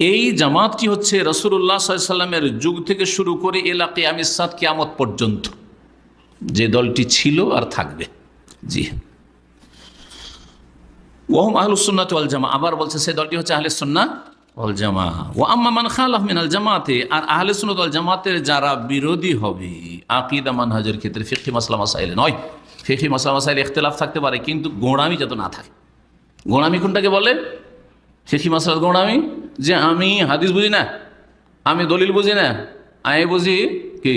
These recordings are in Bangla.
এই জামাতটি হচ্ছে রসুল্লাহ সাল্লামের যুগ থেকে শুরু করে এলাকে আমি সাদ কিয়ামত পর্যন্ত। যে দলটি ছিল আর থাকবে। জি। ওহম আহলুসুন্নাত ওয়াল জামা আবার বলছে সেই দলটি হচ্ছে আহলে সুন্না ওয়াল জামা ও আম্মা মান খালাফ মিনাল জামাতে। আর আহলে সুন্নাত ওয়াল জামাতের যারা বিরোধী হবে, আকিদা মানহাজের ক্ষেত্রে ফিকি মাসলা মাসাইলে নয়। ফিকি মাসলা মাসাইলে ইখতলাফ থাকতে পারে, কিন্তু গোড়ামি যাতে না থাকে। গোড়ামি কোনটাকে বলে? ফিকি মাসলাত আমি? যে আমি হাদিস বুঝি না, আমি দলিল বুঝি না, আমি বুঝি কি?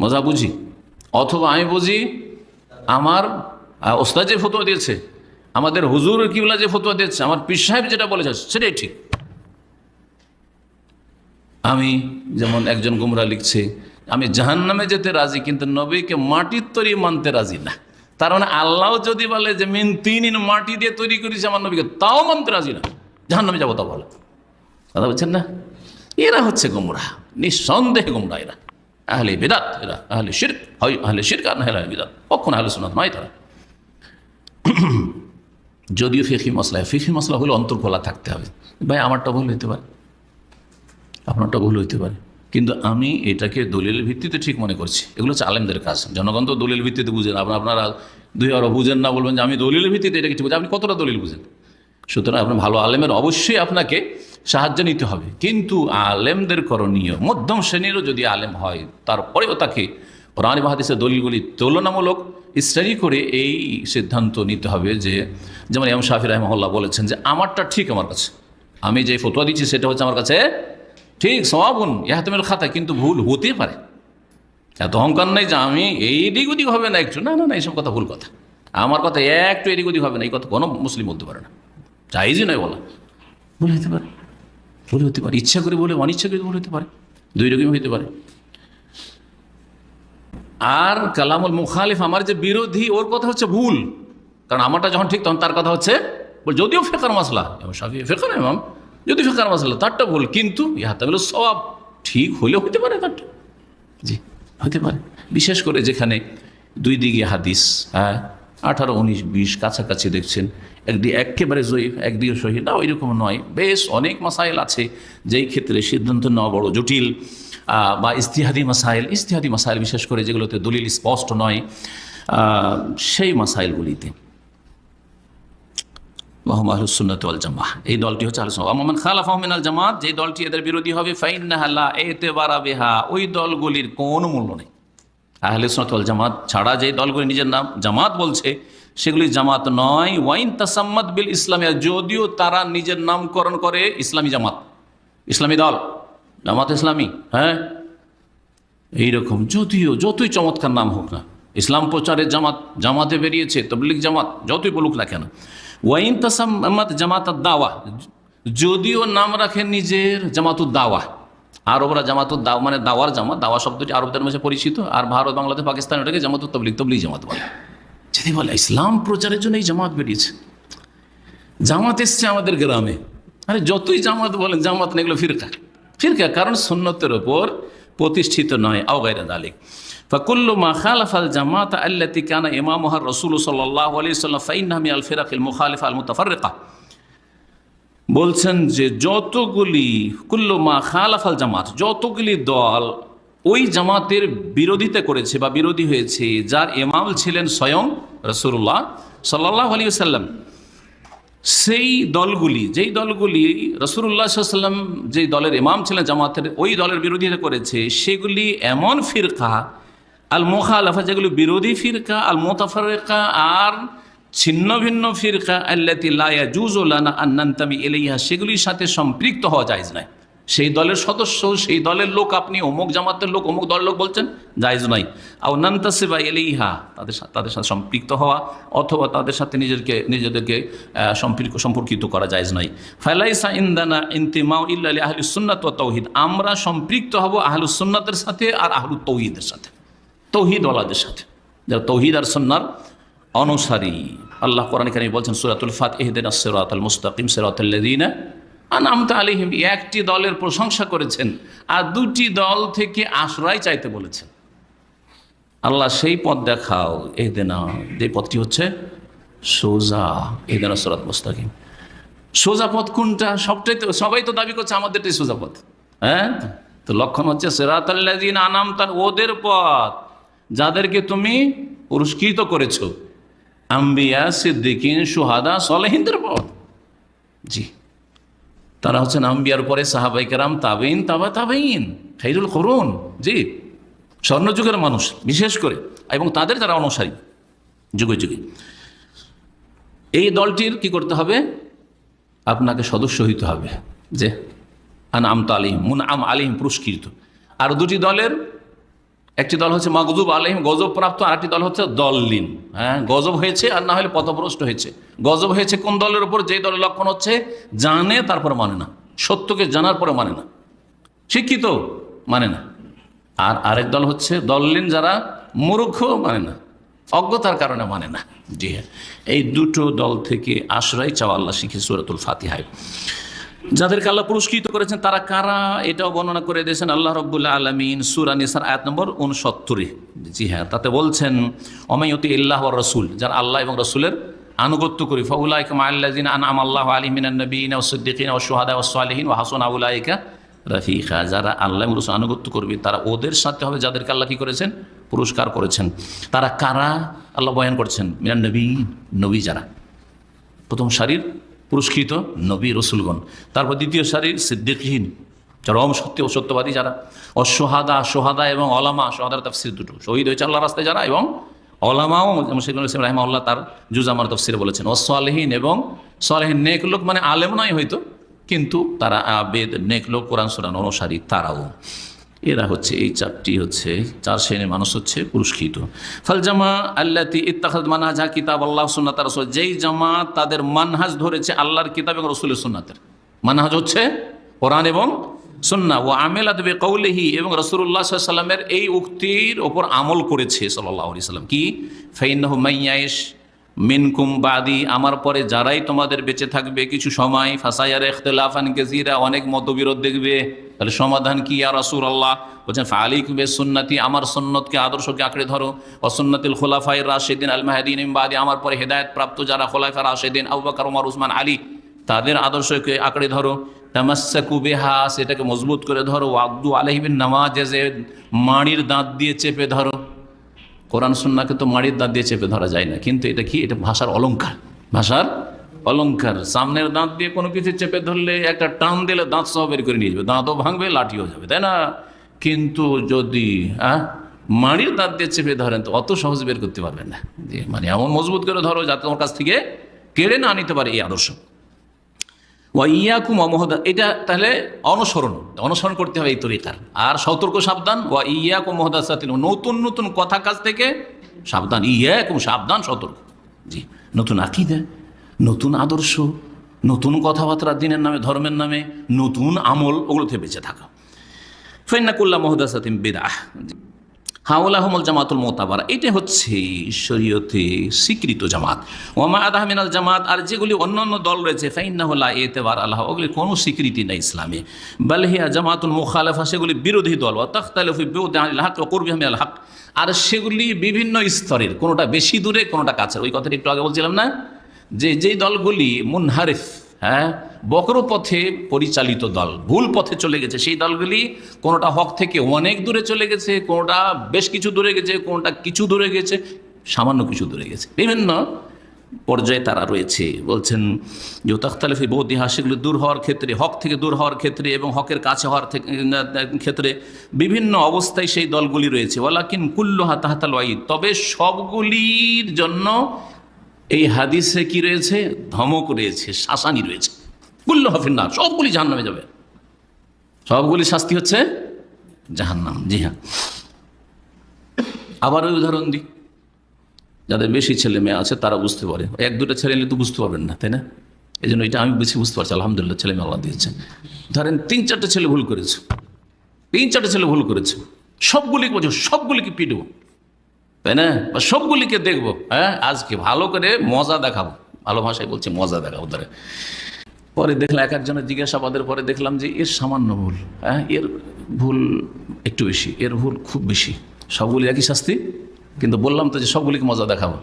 মজা বুঝি। অথবা আমি বুঝি আমার ওস্তাদ যে ফতোয়া দিয়েছে, আমাদের হুজুর কিবলা যে ফতোয়া দিয়েছে, আমার পীর সাহেব যেটা বলেছে, সেটাই ঠিক। আমি যেমন একজন গুমরা লিখছে, আমি জাহান্নামে যেতে রাজি, কিন্তু নবীকে মাটির তৈরি মানতে রাজি না। তার মানে আল্লাহ যদি বলে যে, মিন তিন ইন মাটি দিয়ে তৈরি করেছে আমার নবীকে তাও মানতে রাজি না। জাহান্নামে যাব তা বলে। কথা বলছেন না? এরা হচ্ছে গুমরা। নিঃসন্দেহে গুমরা এরা। আহলে বেদাত এরা। আহলে শির হয় আহলে শির আর না হলে বেদাত। কখন আহলে শোনাত নয় তারা। যদিও ফিখি মশলা ফিখি মশলা হলে অন্তর খোলা থাকতে হবে। ভাই, আমারটা ভুল হইতে পারে। আপনারটা ভুল হইতে পারে। কিন্তু আমি এটাকে দলিলের ভিত্তিতে ঠিক মনে করছি। এগুলো হচ্ছে আলেমদের কাজ। জনগণ তো দলিল ভিত্তিতে বুঝেন আপনার আপনারা দুই আরও বুঝেন না, বলবেন যে আমি দলিলের ভিত্তিতে এটাকে বুঝি আপনি কতটা দলিল বুঝেন? সুতরাং আপনার ভালো আলেমের অবশ্যই আপনাকে সাহায্য নিতে হবে। কিন্তু আলেমদের করণীয়, মধ্যম শ্রেণীরও যদি আলেম হয়, তারপরেও তাকে কোরআন বাহাদিসের দলিলগুলি তুলনামূলক স্টাডি করে এই সিদ্ধান্ত নিতে হবে যে, যেমন এম শাহি রহমল্লাহ বলেছেন যে, আমারটা ঠিক আমার কাছে। আমি যে ফতোয়া দিচ্ছি, সেটা হচ্ছে আমার কাছে ঠিক সমাবন ইহাতমের খাতা, কিন্তু ভুল হতে পারে। এত অহংকার নাই যে আমি এই দিক ওদিক হবে না একটু। না না না, এইসব কথা ভুল কথা। আমার কথা একটু এদিক ওদিক হবে না, এই কথা কোনো মুসলিম বলতে পারে না। চাইজই নয় বলা। ভুল হতে পারে। ভুল হতে পারে। ইচ্ছা করে বলে, অনিচ্ছা করে ভুল হতে পারে। দুই রকম হতে পারে। আর কালামুল মুখালিফ আমার যে বিরোধী, ওর কথা হচ্ছে ভুল। কারণ আমারটা যখন ঠিক, তখন তার কথা হচ্ছে যদিও ফেকার মশলা এবং সাফি ফেকার ইমাম যদি ফেকার মশলা তারটা ভুল। কিন্তু ইহাতে হলো সব ঠিক হইলেও হতে পারে তারটা। জি হতে পারে। বিশেষ করে যেখানে দুই দিকে হাদিস হ্যাঁ আঠারো, উনিশ, বিশ কাছাকাছি দেখছেন। একদিকে একেবারে জয়ীফ, একদিকে শহীদ না, ওইরকম নয়। বেশ অনেক মাসাইল আছে। যেই ক্ষেত্রে সিদ্ধান্ত নেওয়া বড় জটিল বা ইস্তিহাদি মাসাইল। ইস্তিহাদি মাসাইল বিশেষ করে যেগুলোতে দলিল স্পষ্ট নয় সেই মাসাইলগুলিতে। এই দলটি হচ্ছে জামাত, যে দলটি এদের বিরোধী হবে এতে ওই দলগুলির কোনো মূল্য নেই। ছাড়া দলগুলি নিজের নাম জামাত বলছে, সেগুলি জামাত নয়। ওয়াইন তাসাম্মাদ বিল ইসলামিয়া, যদিও তারা নিজের নামকরণ করে ইসলামী জামাত, ইসলামী দল, জামাত ইসলামী হ্যাঁ? এইরকম, যদিও, যতই চমৎকার নাম হোক না, ইসলাম প্রচারের জামাত, জামাতে বেরিয়েছে তবলিক জামাত, যতই বলুক না কেন ওয়াইন তাসাম্মাদ জামাত দাওয়া যদিও নাম রাখেন নিজের জামাতুদ দাওয়া। আরবরা জামাতুদ দাওয়া মানে দাওয়ার জামাত, দাওয়া শব্দটি আরবদের মাঝে পরিচিত, আর ভারত, বাংলাদেশ, পাকিস্তান ওটাকে জামাতুত তবলিক তবলিক জামাত বলে। যদি বলে, ইসলাম প্রচারের জন্য এই জামাত বেরিয়েছে, জামাত এসছে আমাদের গ্রামে। আরে যতই জামাত বলেন, জামাত না এগুলো ফিরকা। ফিরকা কারণ সুন্নতের ওপর প্রতিষ্ঠিত নয় আওগাইরা দালিক। ফকুল্লু মা খালাফাল জামাত আল্লাতি কানা ইমামহার রসুল সাল্লাহ আলি সাল্লাম ফাইনামি আল ফিরাকিল মুখালিফা আল মুতাফারেকা বলছেন যে যতগুলি কুল্লু মা খালাফাল জামাত, যতগুলি দল ওই জামাতের বিরোধিতা করেছে বা বিরোধী হয়েছে, যার ইমাম ছিলেন স্বয়ং রসুল্লাহ সাল্লাহ আলী সাল্লাম সেই দলগুলি, যেই দলগুলি রসুল্লাহ সাল্লাম যেই দলের ইমাম ছিলেন জামাতের, ওই দলের বিরোধিতা করেছে, সেগুলি এমন ফিরকা আল মোখালাফা যেগুলি বিরোধী ফিরকা আল মোতাফারেকা আর ছিন্ন ভিন্ন ফিরকা, আল্লাতি লায়া জুজোলানা আন্নান্তামি এলাইহা সেগুলির সাথে সম্পৃক্ত হওয়া যায় নাই। সেই দলের সদস্য, সেই দলের লোক আপনি, অমুক জামাতের লোক, অমুক দলের লোক বলছেন, জায়জ নয় আও নান্তাসিবা এলেইহা তাদের সাথে তাদের সাথে সম্পৃক্ত হওয়া, অথবা তাদের সাথে নিজেদেরকে নিজেদেরকে সম্পৃক্ত, সম্পর্কিত করা জায়জ নাই। ফালাইসা ইন্দানা ইন্তিমাউ ইল্লা আলি আহলুস সুন্নাত ওয়া তৌহিদ আমরা সম্পৃক্ত হব আহলুস সুন্নাতের সাথে আর আহলু তৌহিদের সাথে। তৌহিদওয়ালাদের সাথে। যারা তৌহিদ আর সন্ন্যার অনুসারী। আল্লাহ কোরআন এখানে বলছেন, সুরাতুল ফাত এহদিন সিরাত আল মুস্তাকিম সিরাতুল্লাদিনা আনামতা আলিহিম একটি দলের প্রশংসা করেছেন আর দুটি দল থেকে আশ্রয় চাইতে বলেছেন। আল্লাহ সেই পথ দেখাও। এই দেনা যে পথটি হচ্ছে সোজা। এই দেনা সরাত মুস্তাকিম সোজাপথ কোনটা? সবটাই তো সবাই তো দাবি করছে আমাদেরটাই সোজাপথ হ্যাঁ? তো লক্ষণ হচ্ছে সেরাত আল্লাদিন আনাম তার ওদের পথ। যাদেরকে তুমি পুরস্কৃত করেছ। আম্বিয়া, সিদ্দিকিন, সুহাদা, সলেহিনদের পথ জি। তারা হচ্ছেন আম্বিয়ার পরে সাহাবাই কেরাম তাবেইন তাবা তাবেইন খাইরুল করুন জি। স্বর্ণযুগের মানুষ, বিশেষ করে। এবং তাদের যারা অনুসারী, যুগে যুগে। এই দলটির কি করতে হবে? আপনাকে সদস্য হইতে হবে। যে আন আম আলিম মুন আম আলিম পুরস্কৃত। আর দুটি দলের একটি দল হচ্ছে মগজুব আলিম গজব প্রাপ্ত আর একটি দল হচ্ছে দললিন। হ্যাঁ গজব হয়েছে আর না হলে পথভ্রষ্ট হয়েছে। গজব হয়েছে কোন দলের উপর? যেই দলের লক্ষণ হচ্ছে জানে, তারপর মানে না। সত্যকে জানার পরে মানে না। শিক্ষিত মানে না। আর আরেক দল হচ্ছে দললিন, যারা মূর্খ মানে না। অজ্ঞতার কারণে মানে না। জি হ্যাঁ। এই দুটো দল থেকে আশ্রয় চাওয়া আল্লাহ শিখে সুরাতুল ফাতিহায়। যাদেরকে আল্লাহ পুরস্কৃত করেছেন, তারা কারা? এটাও বর্ণনা করে দিয়েছেন আল্লাহ রব্বুল্লাহ আলমিন সুরা নিসার আয়াত নম্বর উনসত্তরে। জি হ্যাঁ তাতে বলছেন অমায়তি ইল্লাহ রসুল যারা আল্লাহ এবং রসুলের আনুগত্য করি। ফাউলাইকা মাল্লাজিন আন আম আল্লাহ আলিমিন নবীন ও সোহাদা ও সালেহিন ও হাসন আউলাইকা রফিকা। যারা আল্লাহ রসুল আনুগত্য করবে, তারা ওদের সাথে হবে, যাদেরকে আল্লাহ কী করেছেন? পুরস্কার করেছেন। তারা কারা? আল্লাহ বয়ান করছেন, মিনান নবী নবী যারা। প্রথম সারির পুরস্কৃত নবী রসুলগণ। তারপর দ্বিতীয় সারির সিদ্দিকহীন। চরম সত্য ও সত্যবাদী যারা। অসহাদা, সোহাদা এবং অলামা সোহাদার তফসির দুটো। শহীদ হয়েছে আল্লাহ রাস্তায় যারা এবং অলামাও মুশিদুল ইসলাম রাহমাউল্লাহ তার জুজামার তফসিরে বলেছেন। অসলেহীন এবং সলেহীন নেক লোক মানে আলেম নয় হয়তো, কিন্তু তারা আবেদ নেক লোক, কোরআন সুরান অনুসারী তারাও। এরা হচ্ছে, এই চারটি হচ্ছে, চার শ্রেণির মানুষ হচ্ছে পুরস্কৃত। ফাল ফালজামা আল্লাতি ইত্তাখাদ মানহাজা কিতাব আল্লাহ, সুন্নাত রসুল। যেই জামাত তাদের মানহাজ ধরেছে আল্লাহর কিতাব এবং রসুলের সুন্নাতের। মানহাজ হচ্ছে কোরআন এবং সুন্না ও আমেল আদবে কৌলেহি এবং রসুল্লাহ সাল্লামের এই উক্তির ওপর আমল করেছে সাল্লাহ সাল্লাম কি? ফাইনাহ মাইয়াইশ মিনকুম বাদি, আমার পরে যারাই তোমাদের বেঁচে থাকবে, কিছু সময় ফাসাইয়ার এখতলাফান গেজিরা অনেক মতবিরোধ দেখবে। তাহলে সমাধান কি আর রসুল আল্লাহ বলছেন ফালিক বে সুন্নাতি, আমার সন্ন্যতকে আদর্শকে আঁকড়ে ধরো। অসন্নতিল খোলাফাই রাশেদিন আল মাহাদিন ইমবাদি আমার পরে হেদায়ত প্রাপ্ত যারা খোলাফা রাশেদিন, আবু বাকর, উমার, উসমান, আলী, তাদের আদর্শকে আঁকড়ে ধরো। তামাসাকু বেহা, সেটাকে মজবুত করে ধরো। আব্দু আলহিবিন নামাজ মাড়ির দাঁত দিয়ে চেপে ধরো। কোরআন সুন্নাকে তো মাড়ির দাঁত দিয়ে চেপে ধরা যায় না, কিন্তু এটা কি? এটা ভাষার অলঙ্কার ভাষার অলঙ্কার সামনের দাঁত দিয়ে কোনো কিছু চেপে ধরলে একটা টান দিলে দাঁত সহ বের করে নিয়ে যাবে। দাঁতও ভাঙবে, লাঠিও যাবে, তাই না? কিন্তু যদি হ্যাঁ মাড়ির দাঁত দিয়ে চেপে ধরেন, তো অত সহজে বের করতে পারবেন না। মানে এমন মজবুত করে ধরো যাতে তোমার কাছ থেকে কেড়ে না নিতে পারে এই আদর্শ। ওয়া ইয়াকুম অমহদা এটা তাহলে অনুসরণ। অনুসরণ করতে হবে এই তরিকার। আর সতর্ক, সাবধান। ওয়া ইয়াকুম মহদা সাতিল নতুন নতুন কথা কাজ থেকে সাবধান। ইয়াকুম, সাবধান, সতর্ক। জি। নতুন আকিদা, নতুন আদর্শ, নতুন কথাবার্তা দিনের নামে, ধর্মের নামে, নতুন আমল ওগুলো থেকে বেঁচে থাকা। ফেন্নাকুল্লাহ মহদা সাতিম বেদাহ হাউলাহমল জামাতুল মোতাবার, এটা হচ্ছে শরীয়তে স্বীকৃত জামাত। ওমা আদাহ মিনাল জামাত, আর যেগুলি অন্য অন্য দল রয়েছে ফাইন্নাহুল্লাহ এতেবার আল্লাহ, ওগুলি কোনো স্বীকৃতি নেই ইসলামে। বালহিয়া জামাতুল মুখালেফা, সেগুলি বিরোধী দল। ও তখতালফি হক ও করবি আল হক। আর সেগুলি বিভিন্ন স্তরের, কোনোটা বেশি দূরে, কোনোটা কাছে ওই কথাটা একটু আগে বলছিলাম না? যে, যেই দলগুলি মুনহারিফ হ্যাঁ? বক্র পথে পরিচালিত দল। ভুল পথে চলে গেছে। সেই দলগুলি কোনোটা হক থেকে অনেক দূরে চলে গেছে, কোনোটা বেশ কিছু দূরে গেছে, কোনোটা কিছু দূরে গেছে, সামান্য কিছু দূরে গেছে। বিভিন্ন পর্যায়ে তারা রয়েছে। বলছেন যে তখতালিফি বৌদ্ধ সেগুলি দূর হওয়ার ক্ষেত্রে, হক থেকে দূর হওয়ার ক্ষেত্রে এবং হকের কাছে হওয়ার ক্ষেত্রে বিভিন্ন অবস্থায় সেই দলগুলি রয়েছে। ওয়ালাকিন কুল্লুহা তাহাতাল ওয়াইদ তবে সবগুলির জন্য এই হাদিসে কি রয়েছে? ধমক রয়েছে, শাসানি রয়েছে। কুল্ল হফিন না সবগুলি জাহান নামে যাবে। সবগুলি শাস্তি হচ্ছে জাহান্নাম। জি হ্যাঁ। আবার ওই উদাহরণ দিই। যাদের বেশি ছেলে মেয়ে আছে, তারা বুঝতে পারে। এক, দুটো ছেলে নিলে তো বুঝতে পারবেন না, তাই না? এই জন্য এটা আমি বেশি বুঝতে পারছি। আলহামদুলিল্লাহ, ছেলে মেয়ে আল্লাহ ধরেন তিন, চারটে ছেলে ভুল করেছে। তিন, চারটে ছেলে ভুল করেছে। সবগুলিকে বলছো সবগুলিকে পিটবো তাই না? সবগুলিকে দেখব হ্যাঁ? আজকে ভালো করে মজা দেখাবো। ভালো ভাষায় বলছে মজা দেখাবো ধরে। পরে দেখলাম এক একজনের জিজ্ঞাসাবাদের পরে দেখলাম যে এর সামান্য ভুল হ্যাঁ? এর ভুল একটু বেশি এর ভুল খুব বেশি। সবগুলি একই শাস্তি? কিন্তু বললাম তো যে সবগুলিকে মজা দেখাবো।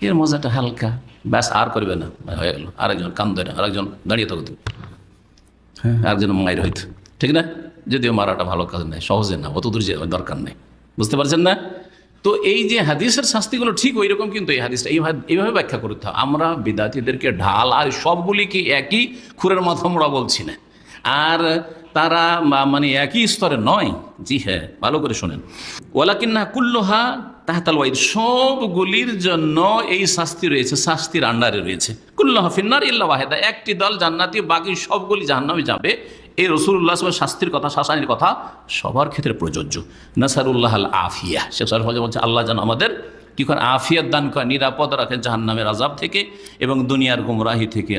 এর মজাটা হালকা। ব্যাস আর করবে না। হয়ে গেল। আরেকজন কান ধরে আরেকজন দাঁড়িয়ে থাকতো হ্যাঁ। একজন মায়ের হইতো। ঠিক না? যদিও মারাটা ভালো কাজ নেই সহজে না অত দূর যে দরকার নেই। বুঝতে পারছেন না? তো এই যে হাদিসের শাস্তিগুলো ঠিক ওই রকম কিন্তু এই হাদিসটা। এইভাবে ব্যাখ্যা করতে হয়। আমরা বিদ্যার্থীদেরকে ঢাল আর সবগুলিকে একই খুরের মাথা মোড়া বলছি না। আর তারা মানে একই স্তরে নয়। জি হ্যাঁ ভালো করে শোনেন। ওয়ালাকিন্না কুল্লোহা তাহতাল ওয়াইদ, সবগুলির জন্য এই শাস্তি রয়েছে, শাস্তির আন্ডারে রয়েছে। কুল্লোহা ফিন্নার ইল্লা ওয়াহেদা, একটি দল জান্নাতি, বাকি সবগুলি জাহান্নামে যাবে। এই রসুল্লাহ শাস্তির কথা, শাসানির কথা সবার ক্ষেত্রে প্রযোজ্য। নাসারুল্লাহ আল আফিয়া। শেখ বলছে, আল্লাহ যেন আমাদের কি করে আফিয়ার দান করে নিরাপদ রাখেন জাহান্নামের আজাব থেকে এবং দুনিয়ার গুমরাহি থেকে